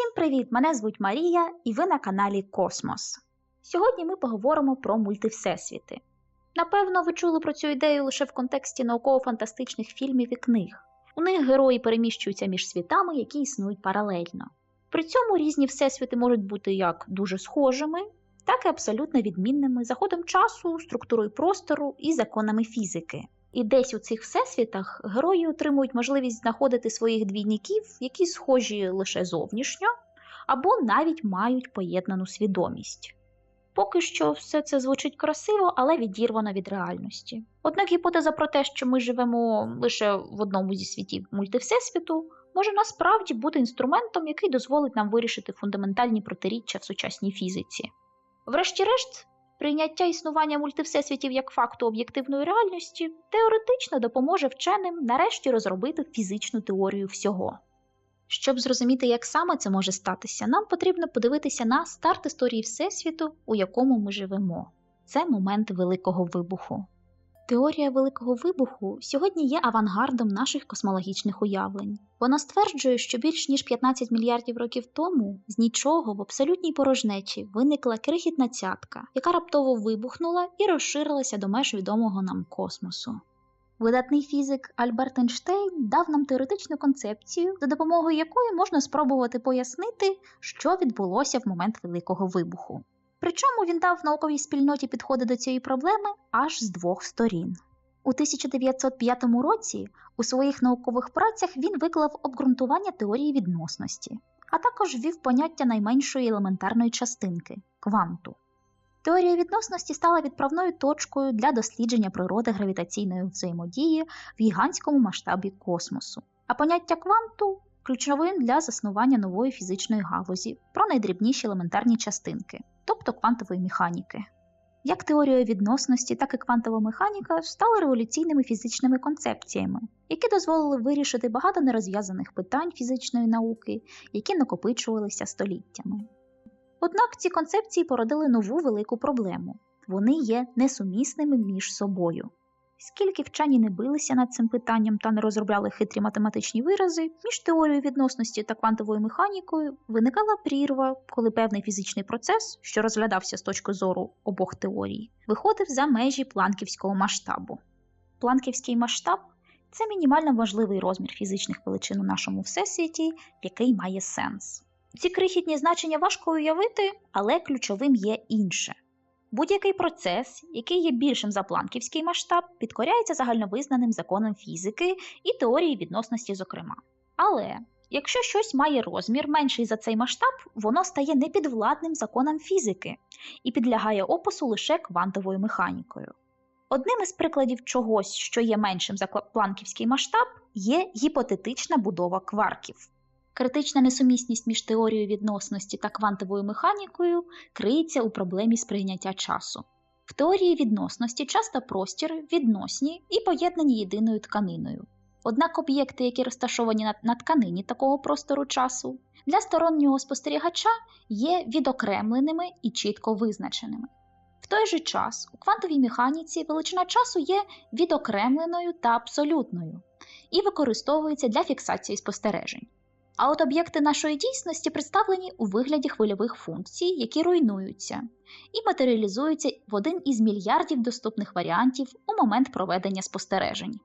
Всім привіт! Мене звуть Марія, і ви на каналі Космос. Сьогодні ми поговоримо про мультивсесвіти. Напевно, ви чули про цю ідею лише в контексті науково-фантастичних фільмів і книг. У них герої переміщуються між світами, які існують паралельно. При цьому різні всесвіти можуть бути як дуже схожими, так і абсолютно відмінними за ходом часу, структурою простору і законами фізики. І десь у цих всесвітах герої отримують можливість знаходити своїх двійників, які схожі лише зовнішньо, або навіть мають поєднану свідомість. Поки що все це звучить красиво, але відірвано від реальності. Однак гіпотеза про те, що ми живемо лише в одному зі світів мультивсесвіту, може насправді бути інструментом, який дозволить нам вирішити фундаментальні протиріччя в сучасній фізиці. Врешті-решт, Прийняття існування мультивсесвітів як факту об'єктивної реальності теоретично допоможе вченим нарешті розробити фізичну теорію всього. Щоб зрозуміти, як саме це може статися, нам потрібно подивитися на старт історії Всесвіту, у якому ми живемо. Це момент Великого вибуху. Теорія Великого вибуху сьогодні є авангардом наших космологічних уявлень. Вона стверджує, що більш ніж 15 мільярдів років тому з нічого в абсолютній порожнечі виникла крихітна цятка, яка раптово вибухнула і розширилася до меж відомого нам космосу. Видатний фізик Альберт Ейнштейн дав нам теоретичну концепцію, за допомогою якої можна спробувати пояснити, що відбулося в момент Великого вибуху. Причому він дав науковій спільноті підходи до цієї проблеми аж з двох сторін. У 1905 році у своїх наукових працях він виклав обґрунтування теорії відносності, а також ввів поняття найменшої елементарної частинки кванту. Теорія відносності стала відправною точкою для дослідження природи гравітаційної взаємодії в гігантському масштабі космосу, а поняття кванту ключовим для заснування нової фізичної галузі про найдрібніші елементарні частинки, тобто квантової механіки. Як теорія відносності, так і квантова механіка стали революційними фізичними концепціями, які дозволили вирішити багато нерозв'язаних питань фізичної науки, які накопичувалися століттями. Однак ці концепції породили нову велику проблему вони є несумісними між собою. Скільки вчені не билися над цим питанням та не розробляли хитрі математичні вирази, між теорією відносності та квантовою механікою виникала прірва, коли певний фізичний процес, що розглядався з точки зору обох теорій, виходив за межі планківського масштабу. Планківський масштаб це мінімально важливий розмір фізичних величин у нашому всесвіті, який має сенс. Ці крихітні значення важко уявити, але ключовим є інше. Будь-який процес, який є більшим за планківський масштаб, підкоряється загальновизнаним законам фізики і теорії відносності, зокрема. Але якщо щось має розмір менший за цей масштаб, воно стає непідвладним законам фізики і підлягає опису лише квантовою механікою. Одним із прикладів чогось, що є меншим за планківський масштаб, є гіпотетична будова кварків. Критична несумісність між теорією відносності та квантовою механікою криється у проблемі сприйняття часу. В теорії відносності час та простір відносні і поєднані єдиною тканиною. Однак об'єкти, які розташовані на, на тканині такого простору часу, для стороннього спостерігача є відокремленими і чітко визначеними. В той же час у квантовій механіці величина часу є відокремленою та абсолютною і використовується для фіксації спостережень. А от об'єкти нашої дійсності представлені у вигляді хвильових функцій, які руйнуються, і матеріалізуються в один із мільярдів доступних варіантів у момент проведення спостережень.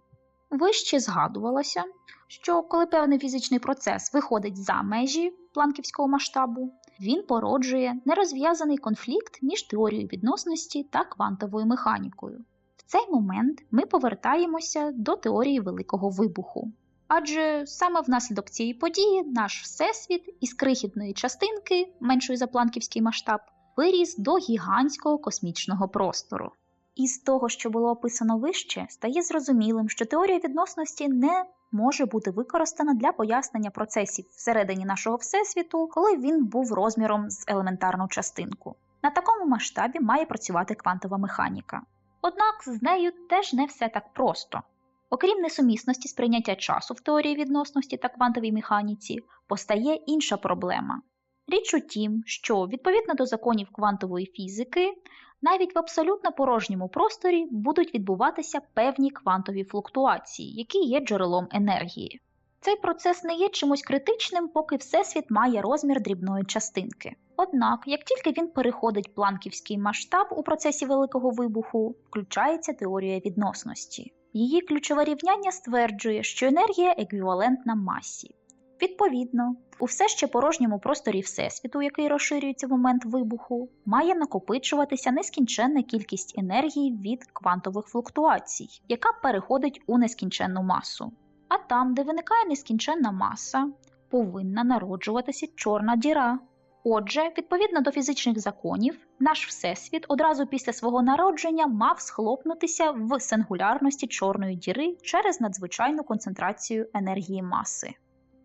Вище згадувалося, що коли певний фізичний процес виходить за межі планківського масштабу, він породжує нерозв'язаний конфлікт між теорією відносності та квантовою механікою. В цей момент ми повертаємося до теорії Великого вибуху. Адже саме внаслідок цієї події наш всесвіт із крихітної частинки, меншої за планківський масштаб, виріс до гігантського космічного простору. Із того, що було описано вище, стає зрозумілим, що теорія відносності не може бути використана для пояснення процесів всередині нашого всесвіту, коли він був розміром з елементарну частинку. На такому масштабі має працювати квантова механіка. Однак з нею теж не все так просто. Окрім несумісності сприйняття часу в теорії відносності та квантовій механіці, постає інша проблема. Річ у тім, що відповідно до законів квантової фізики, навіть в абсолютно порожньому просторі будуть відбуватися певні квантові флуктуації, які є джерелом енергії. Цей процес не є чимось критичним, поки Всесвіт має розмір дрібної частинки. Однак, як тільки він переходить планківський масштаб у процесі Великого вибуху, включається теорія відносності. Її ключове рівняння стверджує, що енергія еквівалентна масі. Відповідно, у все ще порожньому просторі Всесвіту, який розширюється в момент вибуху, має накопичуватися нескінченна кількість енергії від квантових флуктуацій, яка переходить у нескінченну масу. А там, де виникає нескінченна маса, повинна народжуватися чорна діра. Отже, відповідно до фізичних законів, наш Всесвіт одразу після свого народження мав схлопнутися в сингулярності чорної діри через надзвичайну концентрацію енергії маси.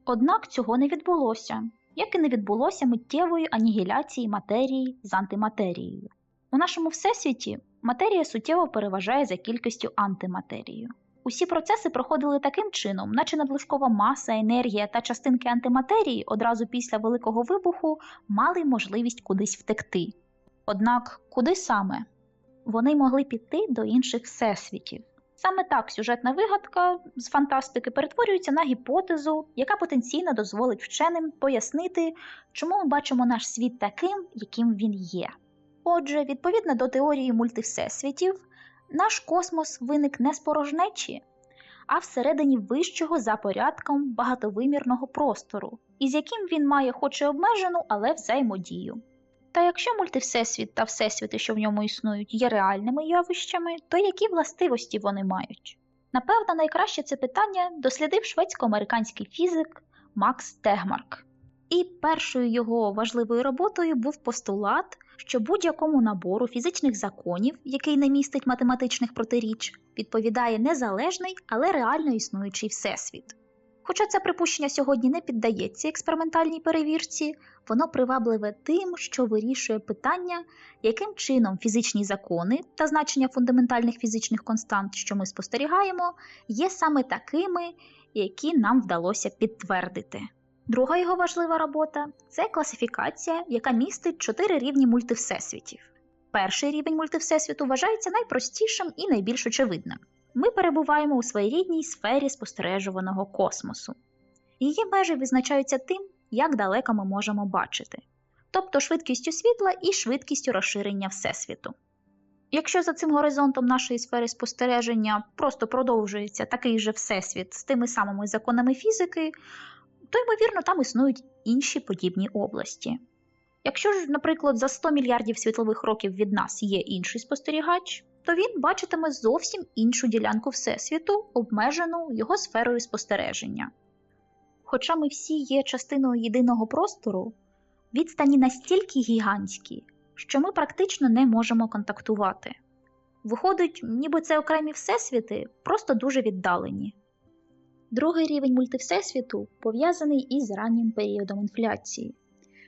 Однак цього не відбулося, як і не відбулося миттєвої анігіляції матерії з антиматерією. У нашому всесвіті матерія суттєво переважає за кількістю антиматерію. Усі процеси проходили таким чином, наче надлишкова маса, енергія та частинки антиматерії одразу після великого вибуху мали можливість кудись втекти. Однак, куди саме? Вони могли піти до інших всесвітів. Саме так сюжетна вигадка з фантастики перетворюється на гіпотезу, яка потенційно дозволить вченим пояснити, чому ми бачимо наш світ таким, яким він є. Отже, відповідно до теорії мультивсесвітів, наш космос виник не з порожнечі, а всередині вищого за порядком багатовимірного простору, із яким він має хоч і обмежену, але взаємодію. Та якщо мультивсесвіт та всесвіти, що в ньому існують, є реальними явищами, то які властивості вони мають? Напевно, найкраще це питання дослідив шведсько-американський фізик Макс Тегмарк. І першою його важливою роботою був постулат, що будь-якому набору фізичних законів, який не містить математичних протиріч, відповідає незалежний, але реально існуючий всесвіт. Хоча це припущення сьогодні не піддається експериментальній перевірці, воно привабливе тим, що вирішує питання, яким чином фізичні закони та значення фундаментальних фізичних констант, що ми спостерігаємо, є саме такими, які нам вдалося підтвердити. Друга його важлива робота це класифікація, яка містить чотири рівні мультивсесвітів. Перший рівень мультивсесвіту вважається найпростішим і найбільш очевидним. Ми перебуваємо у своєрідній сфері спостережуваного космосу. Її межі визначаються тим, як далеко ми можемо бачити, тобто швидкістю світла і швидкістю розширення Всесвіту. Якщо за цим горизонтом нашої сфери спостереження просто продовжується такий же Всесвіт з тими самими законами фізики, то, ймовірно, там існують інші подібні області. Якщо ж, наприклад, за 100 мільярдів світлових років від нас є інший спостерігач, то він бачитиме зовсім іншу ділянку Всесвіту, обмежену його сферою спостереження. Хоча ми всі є частиною єдиного простору, відстані настільки гігантські, що ми практично не можемо контактувати. Виходить, ніби це окремі всесвіти, просто дуже віддалені. Другий рівень мультивсесвіту пов'язаний із раннім періодом інфляції,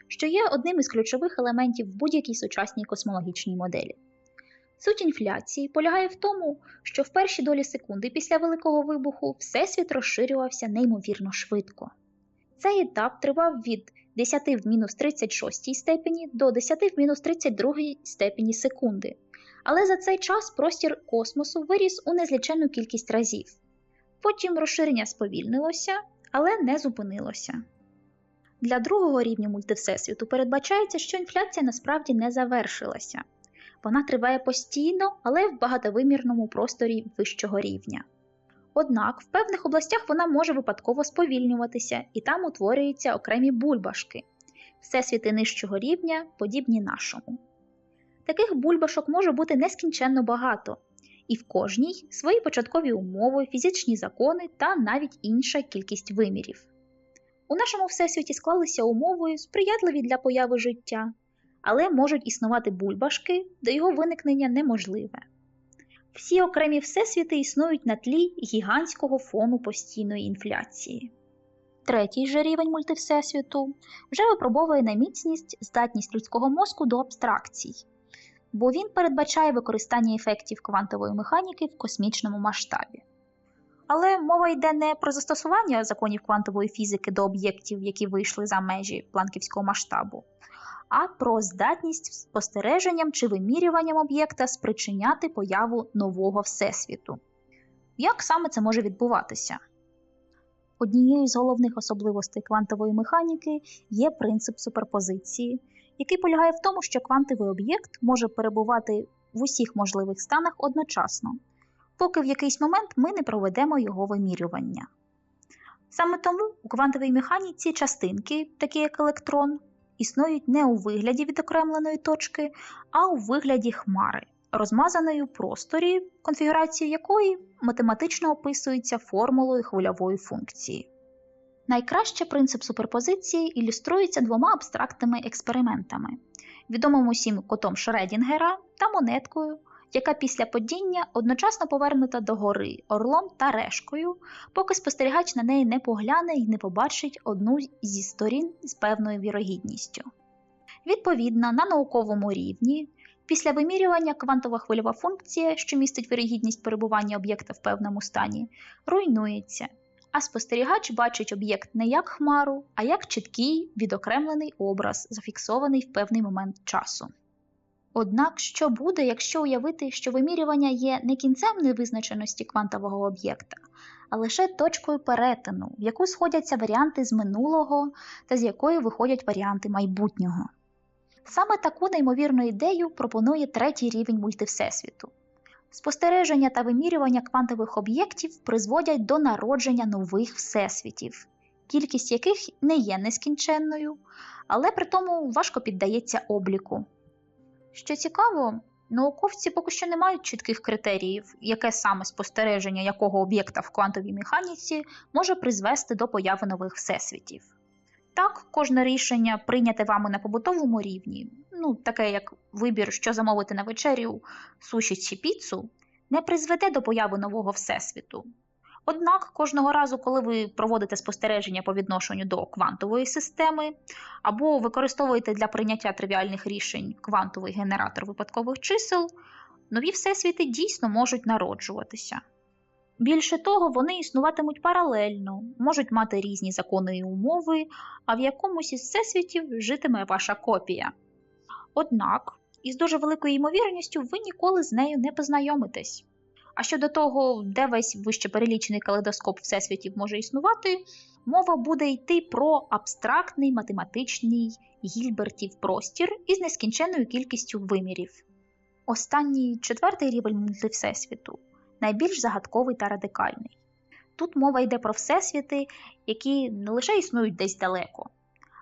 що є одним із ключових елементів в будь-якій сучасній космологічній моделі. Суть інфляції полягає в тому, що в перші долі секунди після Великого вибуху Всесвіт розширювався неймовірно швидко. Цей етап тривав від 10 в мінус 36 степені до 10 в мінус 32 степені секунди, але за цей час простір космосу виріс у незліченну кількість разів. Потім розширення сповільнилося, але не зупинилося. Для другого рівня мультивсесвіту передбачається, що інфляція насправді не завершилася. Вона триває постійно, але в багатовимірному просторі вищого рівня. Однак в певних областях вона може випадково сповільнюватися і там утворюються окремі бульбашки, всесвіти нижчого рівня, подібні нашому. Таких бульбашок може бути нескінченно багато, і в кожній свої початкові умови, фізичні закони та навіть інша кількість вимірів. У нашому всесвіті склалися умови, сприятливі для появи життя, але можуть існувати бульбашки, де його виникнення неможливе. Всі окремі всесвіти існують на тлі гігантського фону постійної інфляції. Третій же рівень мультивсесвіту вже випробовує на міцність здатність людського мозку до абстракцій, бо він передбачає використання ефектів квантової механіки в космічному масштабі. Але мова йде не про застосування законів квантової фізики до об'єктів, які вийшли за межі планківського масштабу, а про здатність спостереженням чи вимірюванням об'єкта спричиняти появу нового всесвіту. Як саме це може відбуватися? Однією з головних особливостей квантової механіки є принцип суперпозиції, який полягає в тому, що квантовий об'єкт може перебувати в усіх можливих станах одночасно, поки в якийсь момент ми не проведемо його вимірювання. Саме тому у квантовій механіці частинки, такі як електрон, існують не у вигляді відокремленої точки, а у вигляді хмари, розмазаної у просторі, конфігурацію якої математично описується формулою хвильової функції. Найкраще принцип суперпозиції ілюструється двома абстрактними експериментами, відомим усім котом Шредінгера та монеткою, яка після падіння одночасно повернута до гори орлом та решкою, поки спостерігач на неї не погляне і не побачить одну зі сторін з певною вірогідністю. Відповідно, на науковому рівні, після вимірювання квантова хвильова функція, що містить вірогідність перебування об'єкта в певному стані, руйнується, а спостерігач бачить об'єкт не як хмару, а як чіткий відокремлений образ, зафіксований в певний момент часу. Однак, що буде, якщо уявити, що вимірювання є не кінцем невизначеності квантового об'єкта, а лише точкою перетину, в яку сходяться варіанти з минулого та з якої виходять варіанти майбутнього. Саме таку неймовірну ідею пропонує третій рівень мультивсесвіту. Спостереження та вимірювання квантових об'єктів призводять до народження нових всесвітів, кількість яких не є нескінченною, але при тому важко піддається обліку. Що цікаво, науковці поки що не мають чітких критеріїв, яке саме спостереження якого об'єкта в квантовій механіці може призвести до появи нових всесвітів. Так, кожне рішення, прийняте вами на побутовому рівні, ну, таке як вибір, що замовити на вечерю, суші чи піцу, не призведе до появи нового всесвіту. Однак кожного разу, коли ви проводите спостереження по відношенню до квантової системи, або використовуєте для прийняття тривіальних рішень квантовий генератор випадкових чисел, нові всесвіти дійсно можуть народжуватися. Більше того, вони існуватимуть паралельно, можуть мати різні закони і умови, а в якомусь із всесвітів житиме ваша копія. Однак, із дуже великою ймовірністю, ви ніколи з нею не познайомитесь. А щодо того, де весь вище перелічений калейдоскоп всесвітів може існувати, мова буде йти про абстрактний математичний гільбертів простір із нескінченною кількістю вимірів. Останній четвертий рівень мультивсесвіту найбільш загадковий та радикальний. Тут мова йде про всесвіти, які не лише існують десь далеко,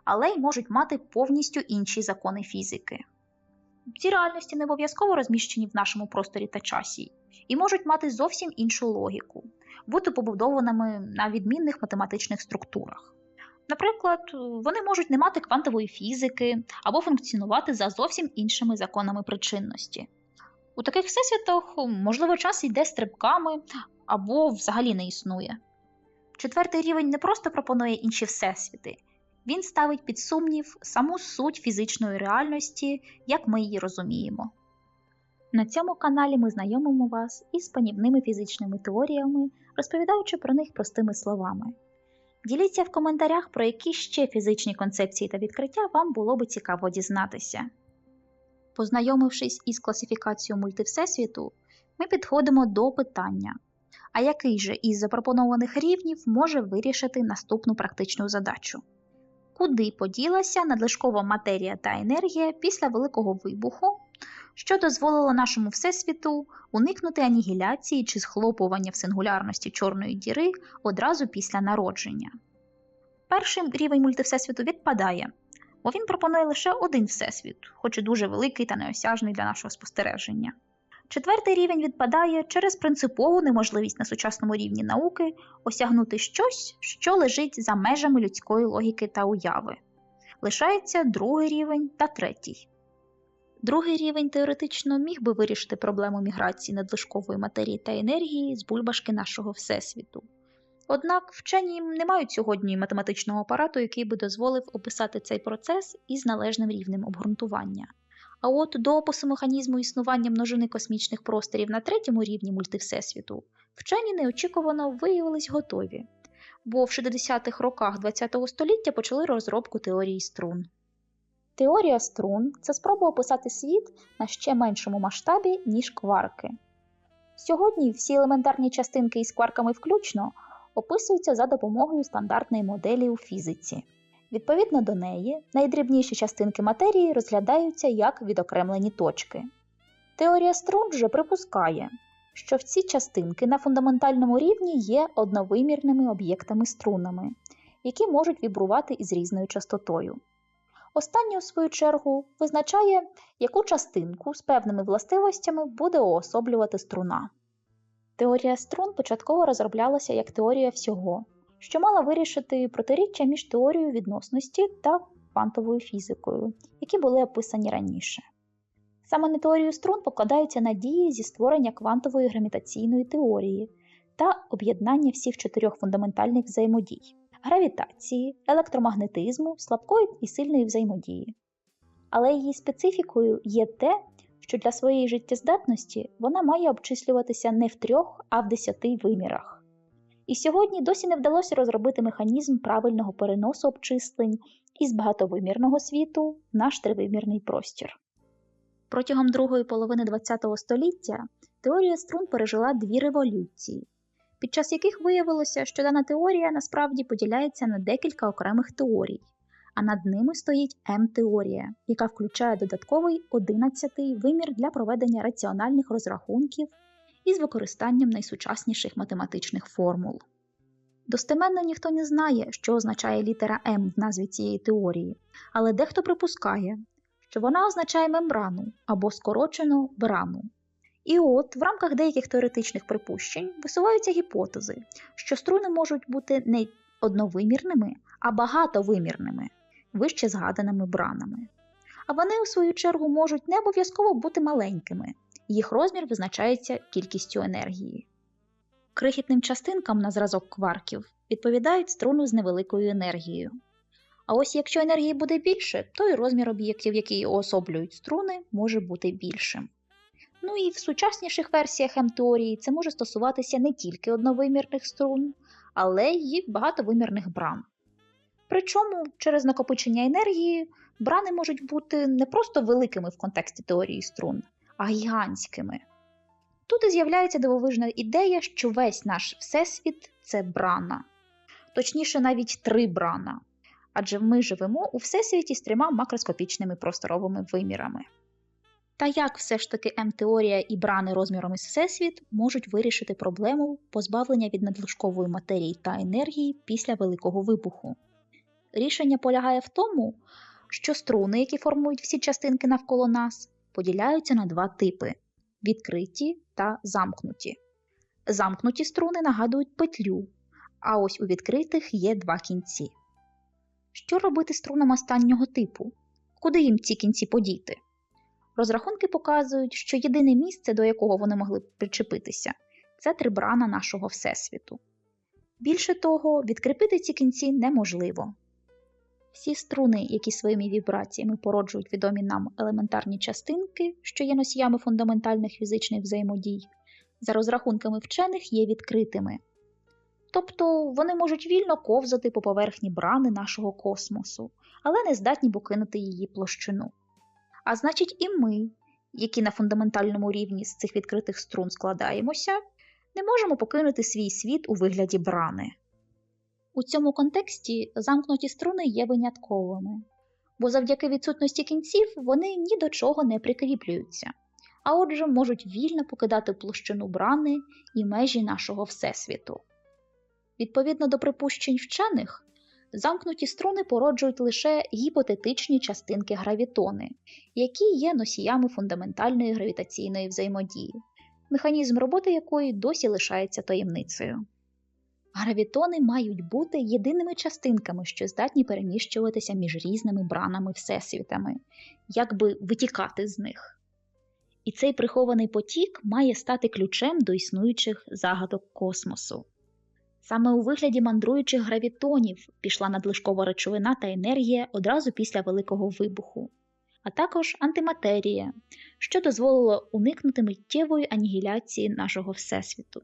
але й можуть мати повністю інші закони фізики. Ці реальності не обов'язково розміщені в нашому просторі та часі і можуть мати зовсім іншу логіку, бути побудованими на відмінних математичних структурах. Наприклад, вони можуть не мати квантової фізики або функціонувати за зовсім іншими законами причинності. У таких всесвітах, можливо, час йде стрибками або взагалі не існує. Четвертий рівень не просто пропонує інші всесвіти, він ставить під сумнів саму суть фізичної реальності, як ми її розуміємо. На цьому каналі ми знайомимо вас із панівними фізичними теоріями, розповідаючи про них простими словами. Діліться в коментарях, про які ще фізичні концепції та відкриття вам було би цікаво дізнатися. Познайомившись із класифікацією мультивсесвіту, ми підходимо до питання, а який же із запропонованих рівнів може вирішити наступну практичну задачу? Куди поділася надлишкова матерія та енергія після Великого вибуху, що дозволило нашому Всесвіту уникнути анігіляції чи схлопування в сингулярності Чорної діри одразу після народження? Перший рівень мультивсесвіту відпадає, бо він пропонує лише один всесвіт, хоч і дуже великий та неосяжний для нашого спостереження. Четвертий рівень відпадає через принципову неможливість на сучасному рівні науки осягнути щось, що лежить за межами людської логіки та уяви. Лишається другий рівень та третій. Другий рівень теоретично міг би вирішити проблему міграції надлишкової матерії та енергії з бульбашки нашого Всесвіту. Однак вчені не мають сьогодні математичного апарату, який би дозволив описати цей процес із належним рівнем обґрунтування. А от до опису механізму існування множини космічних просторів на третьому рівні мультивсесвіту вчені неочікувано виявились готові, бо в 60-х роках ХХ століття почали розробку теорії струн. Теорія струн це спроба описати світ на ще меншому масштабі, ніж кварки. Сьогодні всі елементарні частинки із кварками включно описується за допомогою стандартної моделі у фізиці. Відповідно до неї, найдрібніші частинки матерії розглядаються як відокремлені точки. Теорія струн же припускає, що в ці частинки на фундаментальному рівні є одновимірними об'єктами струнами, які можуть вібрувати із різною частотою. Останнє, у свою чергу, визначає, яку частинку з певними властивостями буде уособлювати струна. Теорія струн початково розроблялася як теорія всього, що мала вирішити протиріччя між теорією відносності та квантовою фізикою, які були описані раніше. Саме на теорію струн покладаються надії зі створення квантової гравітаційної теорії та об'єднання всіх чотирьох фундаментальних взаємодій гравітації, електромагнетизму, слабкої і сильної взаємодії. Але її специфікою є те, що для своєї життєздатності вона має обчислюватися не в трьох, а в десяти вимірах. І сьогодні досі не вдалося розробити механізм правильного переносу обчислень із багатовимірного світу в наш тривимірний простір. Протягом другої половини ХХ століття теорія струн пережила дві революції, під час яких виявилося, що дана теорія насправді поділяється на декілька окремих теорій, а над ними стоїть М-теорія, яка включає додатковий одинадцятий вимір для проведення раціональних розрахунків із використанням найсучасніших математичних формул. Достеменно ніхто не знає, що означає літера М в назві цієї теорії, але дехто припускає, що вона означає мембрану або скорочену брану. І от в рамках деяких теоретичних припущень висуваються гіпотези, що струни можуть бути не одновимірними, а багатовимірними, вище згаданими бранами. А вони, у свою чергу, можуть не обов'язково бути маленькими, їх розмір визначається кількістю енергії. Крихітним частинкам на зразок кварків відповідають струни з невеликою енергією. А ось якщо енергії буде більше, то і розмір об'єктів, які уособлюють струни, може бути більшим. Ну і в сучасніших версіях М-теорії це може стосуватися не тільки одновимірних струн, але й багатовимірних бран. Причому через накопичення енергії брани можуть бути не просто великими в контексті теорії струн, а гігантськими. Тут і з'являється дивовижна ідея, що весь наш всесвіт це брана, точніше, навіть три брана. Адже ми живемо у всесвіті з трьома макроскопічними просторовими вимірами. Та як все ж таки М-теорія і брани розміром із Всесвіт можуть вирішити проблему позбавлення від надлишкової матерії та енергії після Великого вибуху? Рішення полягає в тому, що струни, які формують всі частинки навколо нас, поділяються на два типи відкриті та замкнуті. Замкнуті струни нагадують петлю, а ось у відкритих є два кінці. Що робити струнам останнього типу? Куди їм ці кінці подіти? Розрахунки показують, що єдине місце, до якого вони могли б причепитися, це трибрана нашого Всесвіту. Більше того, відкріпити ці кінці неможливо. Всі струни, які своїми вібраціями породжують відомі нам елементарні частинки, що є носіями фундаментальних фізичних взаємодій, за розрахунками вчених є відкритими. Тобто вони можуть вільно ковзати по поверхні брани нашого космосу, але не здатні покинути її площину. А значить, і ми, які на фундаментальному рівні з цих відкритих струн складаємося, не можемо покинути свій світ у вигляді брани. У цьому контексті замкнуті струни є винятковими, бо завдяки відсутності кінців вони ні до чого не прикріплюються, а отже можуть вільно покидати площину брани і межі нашого Всесвіту. Відповідно до припущень вчених, замкнуті струни породжують лише гіпотетичні частинки гравітони, які є носіями фундаментальної гравітаційної взаємодії, механізм роботи якої досі лишається таємницею. Гравітони мають бути єдиними частинками, що здатні переміщуватися між різними бранами всесвітами, якби витікати з них. І цей прихований потік має стати ключем до існуючих загадок космосу. Саме у вигляді мандруючих гравітонів пішла надлишкова речовина та енергія одразу після Великого вибуху, а також антиматерія, що дозволило уникнути миттєвої анігіляції нашого Всесвіту.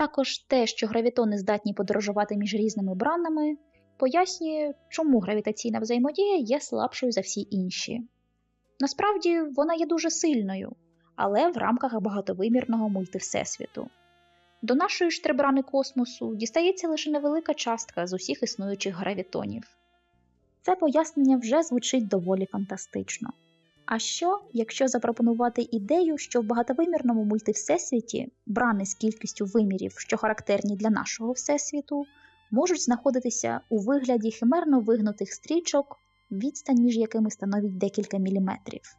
Також те, що гравітони здатні подорожувати між різними бранами, пояснює, чому гравітаційна взаємодія є слабшою за всі інші. Насправді вона є дуже сильною, але в рамках багатовимірного мультивсесвіту. До нашої ж трибрани космосу дістається лише невелика частка з усіх існуючих гравітонів. Це пояснення вже звучить доволі фантастично. А що, якщо запропонувати ідею, що в багатовимірному мультивсесвіті брани з кількістю вимірів, що характерні для нашого всесвіту, можуть знаходитися у вигляді химерно вигнутих стрічок, відстань між якими становить декілька міліметрів.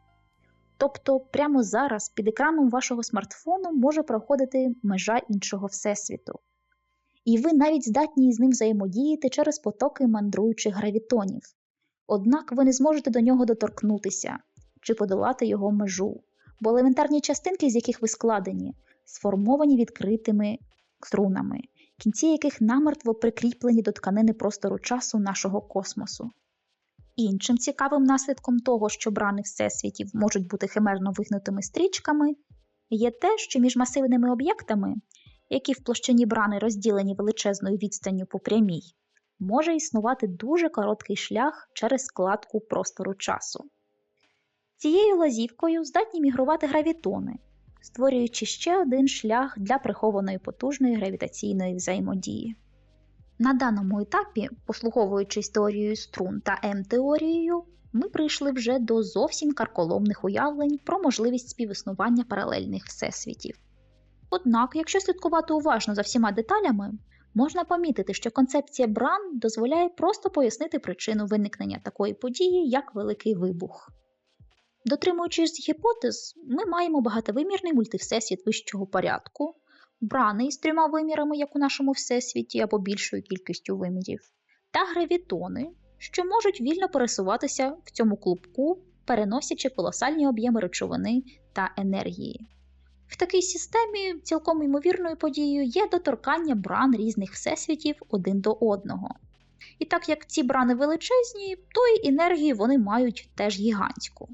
Тобто прямо зараз під екраном вашого смартфону може проходити межа іншого всесвіту. І ви навіть здатні з ним взаємодіяти через потоки мандруючих гравітонів. Однак ви не зможете до нього доторкнутися чи подолати його межу, бо елементарні частинки, з яких ви складені, сформовані відкритими струнами, кінці яких намертво прикріплені до тканини простору часу нашого космосу. Іншим цікавим наслідком того, що брани всесвітів можуть бути химерно вигнутими стрічками, є те, що між масивними об'єктами, які в площині брани розділені величезною відстанню по прямій, може існувати дуже короткий шлях через складку простору часу. Цією лазівкою здатні мігрувати гравітони, створюючи ще один шлях для прихованої потужної гравітаційної взаємодії. На даному етапі, послуговуючись теорією струн та М-теорією, ми прийшли вже до зовсім карколомних уявлень про можливість співіснування паралельних всесвітів. Однак, якщо слідкувати уважно за всіма деталями, можна помітити, що концепція Бран дозволяє просто пояснити причину виникнення такої події, як Великий Вибух. Дотримуючись гіпотез, ми маємо багатовимірний мультивсесвіт вищого порядку, брани із трьома вимірами, як у нашому всесвіті, або більшою кількістю вимірів, та гравітони, що можуть вільно пересуватися в цьому клубку, переносячи колосальні об'єми речовини та енергії. В такій системі цілком ймовірною подією є доторкання бран різних всесвітів один до одного. І так як ці брани величезні, то й енергії вони мають теж гігантську.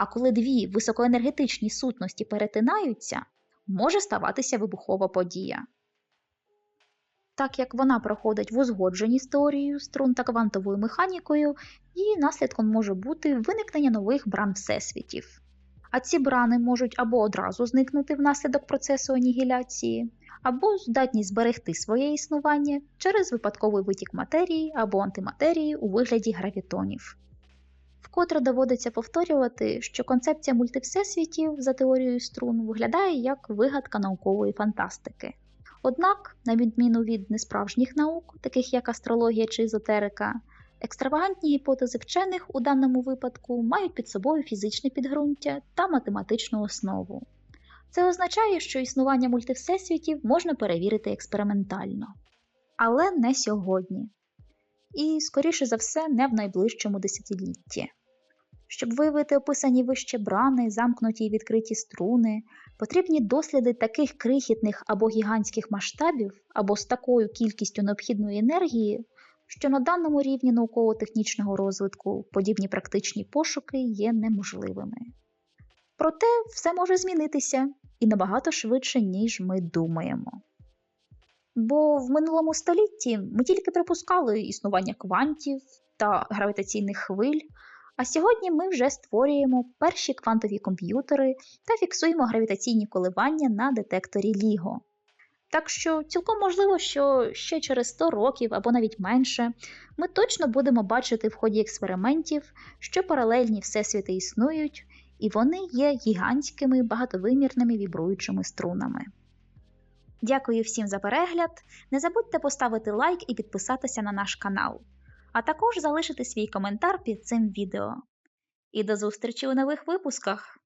А коли дві високоенергетичні сутності перетинаються, може ставатися вибухова подія. Так як вона проходить в узгодженні з теорією струн та квантовою механікою, її наслідком може бути виникнення нових бран всесвітів. А ці брани можуть або одразу зникнути внаслідок процесу анігіляції, або здатні зберегти своє існування через випадковий витік матерії або антиматерії у вигляді гравітонів. Вкотре доводиться повторювати, що концепція мультивсесвітів за теорією струн виглядає як вигадка наукової фантастики. Однак, на відміну від несправжніх наук, таких як астрологія чи езотерика, екстравагантні гіпотези вчених у даному випадку мають під собою фізичне підґрунтя та математичну основу. Це означає, що існування мультивсесвітів можна перевірити експериментально. Але не сьогодні. І, скоріше за все, не в найближчому десятилітті. Щоб виявити описані вище брани, замкнуті й відкриті струни, потрібні досліди таких крихітних або гігантських масштабів, або з такою кількістю необхідної енергії, що на даному рівні науково-технічного розвитку подібні практичні пошуки є неможливими. Проте все може змінитися і набагато швидше, ніж ми думаємо. Бо в минулому столітті ми тільки припускали існування квантів та гравітаційних хвиль. А сьогодні ми вже створюємо перші квантові комп'ютери та фіксуємо гравітаційні коливання на детекторі LIGO. Так що цілком можливо, що ще через 100 років або навіть менше ми точно будемо бачити в ході експериментів, що паралельні всесвіти існують, і вони є гігантськими багатовимірними вібруючими струнами. Дякую всім за перегляд. Не забудьте поставити лайк і підписатися на наш канал а також залишити свій коментар під цим відео. І до зустрічі у нових випусках!